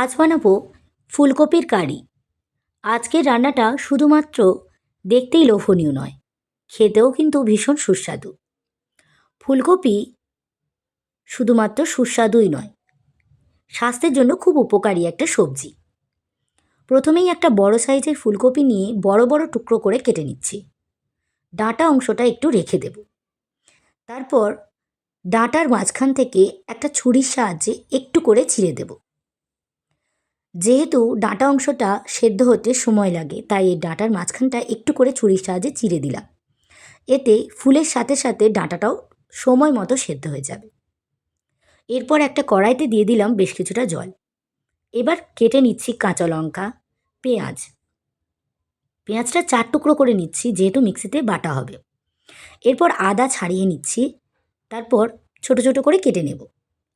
আজ বানাবো ফুলকপির কারি। আজকের রান্নাটা শুধুমাত্র দেখতেই লোভনীয় নয়, খেতেও কিন্তু ভীষণ সুস্বাদু। ফুলকপি শুধুমাত্র সুস্বাদুই নয়, স্বাস্থ্যের জন্য খুব উপকারী একটা সবজি। প্রথমেই একটা বড় সাইজের ফুলকপি নিয়ে বড় বড় টুকরো করে কেটে নিচ্ছি। ডাঁটা অংশটা একটু রেখে দেব। তারপর ডাঁটার মাঝখান থেকে একটা ছুরির সাহায্যে একটু করে ছিঁড়ে দেব। যেহেতু ডাঁটা অংশটা সেদ্ধ হতে সময় লাগে, তাই এই ডাঁটার মাঝখানটা একটু করে ছুরির সাহায্যে চিড়ে দিলাম। এতে ফুলের সাথে সাথে ডাঁটাটাও সময় মতো সেদ্ধ হয়ে যাবে। এরপর একটা কড়াইতে দিয়ে দিলাম বেশ কিছুটা জল। এবার কেটে নিচ্ছি কাঁচা লঙ্কা, পেঁয়াজ। পেঁয়াজটা চার টুকরো করে নিচ্ছি, যেহেতু মিক্সিতে বাটা হবে। এরপর আদা ছাড়িয়ে নিচ্ছি, তারপর ছোট ছোট করে কেটে নেব।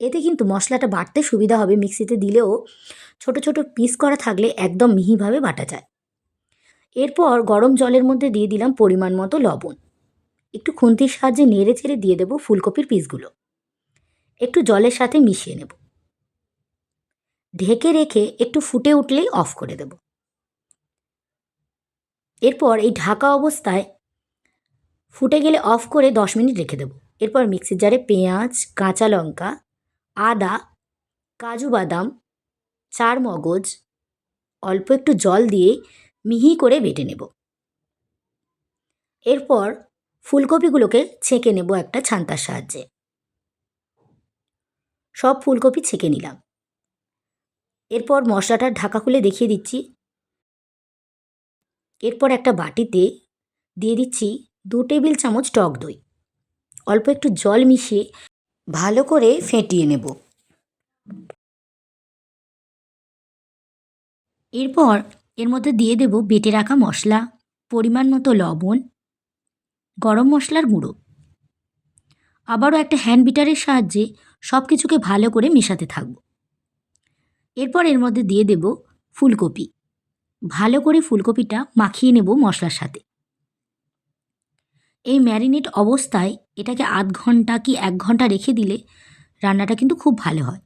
এতে কিন্তু মশলাটা বাটতে সুবিধা হবে। মিক্সিতে দিলেও ছোট ছোট পিস করা থাকলে একদম মিহিভাবে বাটা যায়। এরপর গরম জলের মধ্যে দিয়ে দিলাম পরিমাণ মতো লবণ। একটু খুন্তির সাহায্যে নেড়ে চেড়ে দিয়ে দেবো ফুলকপির পিসগুলো। একটু জলের সাথে মিশিয়ে নেব। ঢেকে রেখে একটু ফুটে উঠলেই অফ করে দেব। এরপর এই ঢাকা অবস্থায় ফুটে গেলে অফ করে দশ মিনিট রেখে দেবো। এরপর মিক্সির জারে পেঁয়াজ, কাঁচা লঙ্কা আদা, কাজু বাদাম চার মগজ অল্প একটু জল দিয়ে মিহি করে বেটে নেব। এরপর ফুলকপিগুলোকে ছেঁকে নেব একটা ছান্তার সাহায্যে। সব ফুলকপি ছেঁকে নিলাম। এরপর মশলাটার ঢাকা খুলে দেখিয়ে দিচ্ছি। এরপর একটা বাটিতে দিয়ে দিচ্ছি দু টেবিল চামচ টক দই। অল্প একটু জল মিশিয়ে ভালো করে ফেটিয়ে নেব। এরপর এর মধ্যে দিয়ে দেব বেটে রাখা মশলা, পরিমাণ মতো লবণ, গরম মশলার গুঁড়ো। আবারও একটা হ্যান্ড বিটারের সাহায্যে সব কিছুকে ভালো করে মেশাতে থাকব। এরপর এর মধ্যে দিয়ে দেব ফুলকপি। ভালো করে ফুলকপিটা মাখিয়ে নেব মশলার সাথে। এই ম্যারিনেট অবস্থায় এটাকে আধ ঘণ্টা কি এক ঘণ্টা রেখে দিলে রান্নাটা কিন্তু খুব ভালো হয়।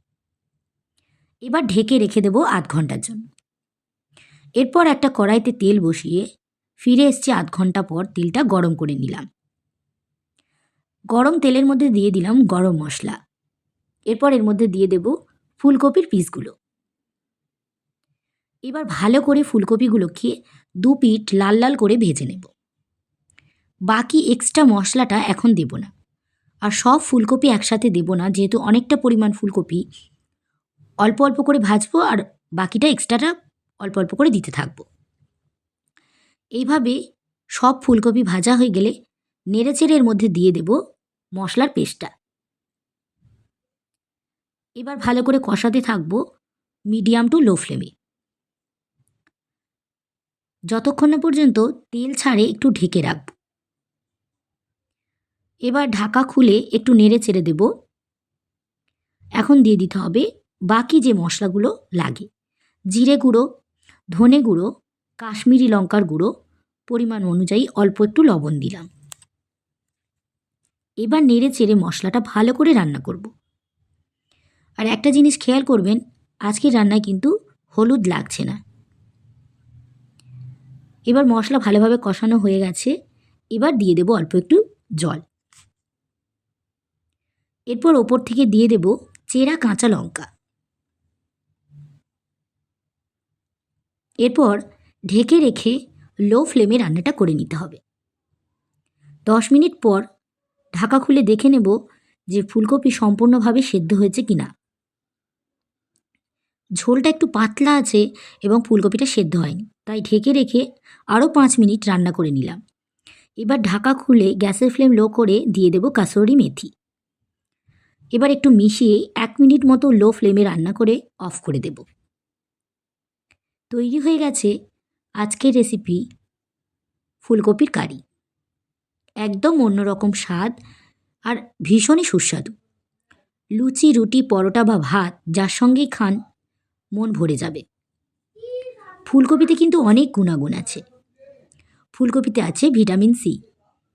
এবার ঢেকে রেখে দেবো আধ ঘণ্টার জন্য। এরপর একটা কড়াইতে তেল বসিয়ে ফিরে এসছি আধ ঘণ্টা পর তেলটা গরম করে নিলাম। গরম তেলের মধ্যে দিয়ে দিলাম গরম মশলা। এরপর এর মধ্যে দিয়ে দেব ফুলকপির পিসগুলো। এবার ভালো করে ফুলকপিগুলোকে দু পিঠ লাল লাল করে ভেজে নেব। বাকি এক্সট্রা মশলাটা এখন দেব না। আর সব ফুলকপি একসাথে দেব না, যেহেতু অনেকটা পরিমাণ ফুলকপি। অল্প অল্প করে ভাজবো আর বাকিটা এক্সট্রাটা অল্প অল্প করে দিতে থাকব। এইভাবে সব ফুলকপি ভাজা হয়ে গেলে নেড়েচেড়ে এর মধ্যে দিয়ে দেব মশলার পেস্টটা। এবার ভালো করে কষাতে থাকব মিডিয়াম টু লো ফ্লেমে। যতক্ষণ না পর্যন্ত তেল ছাড়ে একটু ঢেকে রাখব। এবার ঢাকা খুলে একটু নেড়ে চেড়ে দেব। এখন দিয়ে দিতে হবে বাকি যে মশলাগুলো লাগে। জিরে গুঁড়ো, ধনে গুঁড়ো, কাশ্মীরি লঙ্কার গুঁড়ো, পরিমাণ অনুযায়ী অল্প একটু লবণ দিলাম। এবার নেড়ে চেড়ে মশলাটা ভালো করে রান্না করব। আর একটা জিনিস খেয়াল করবেন, আজকের রান্নায় কিন্তু হলুদ লাগছে না। এবার মশলা ভালোভাবে কষানো হয়ে গেছে। এবার দিয়ে দেব অল্প একটু জল। এরপর ওপর থেকে দিয়ে দেব চেরা কাঁচা লঙ্কা। এরপর ঢেকে রেখে লো ফ্লেমে রান্নাটা করে নিতে হবে। দশ মিনিট পর ঢাকা খুলে দেখে নেব যে ফুলকপি সম্পূর্ণভাবে সেদ্ধ হয়েছে কিনা। ঝোলটা একটু পাতলা আছে এবং ফুলকপিটা সেদ্ধ হয়নি, তাই ঢেকে রেখে আরও পাঁচ মিনিট রান্না করে নিলাম। এবার ঢাকা খুলে গ্যাসের ফ্লেম লো করে দিয়ে দেব কাসৌরি মেথি। এবার একটু মিশিয়ে এক মিনিট মতো লো ফ্লেমে রান্না করে অফ করে দেব। তৈরি হয়ে গেছে আজকের রেসিপি ফুলকপির কারি। একদম অন্যরকম স্বাদ আর ভীষণই সুস্বাদু। লুচি, রুটি, পরোটা বা ভাত যার সঙ্গেই খান, মন ভরে যাবে। ফুলকপিতে কিন্তু অনেক গুণাগুণ আছে। ফুলকপিতে আছে ভিটামিন সি,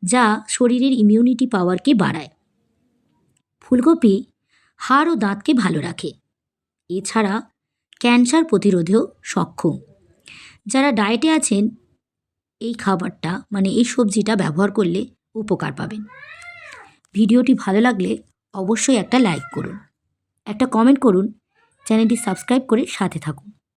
যা শরীরের ইমিউনিটি পাওয়ারকে বাড়ায়। ফুলকপি হাড় ও দাঁতকে ভালো রাখে। এছাড়া ক্যান্সার প্রতিরোধেও সক্ষম। যারা ডায়েটে আছেন, এই খাবারটা মানে এই সবজিটা ব্যবহার করলে উপকার পাবেন। ভিডিওটি ভালো লাগলে অবশ্যই একটা লাইক করুন। একটা কমেন্ট করুন, চ্যানেলটি সাবস্ক্রাইব করে সাথে থাকুন।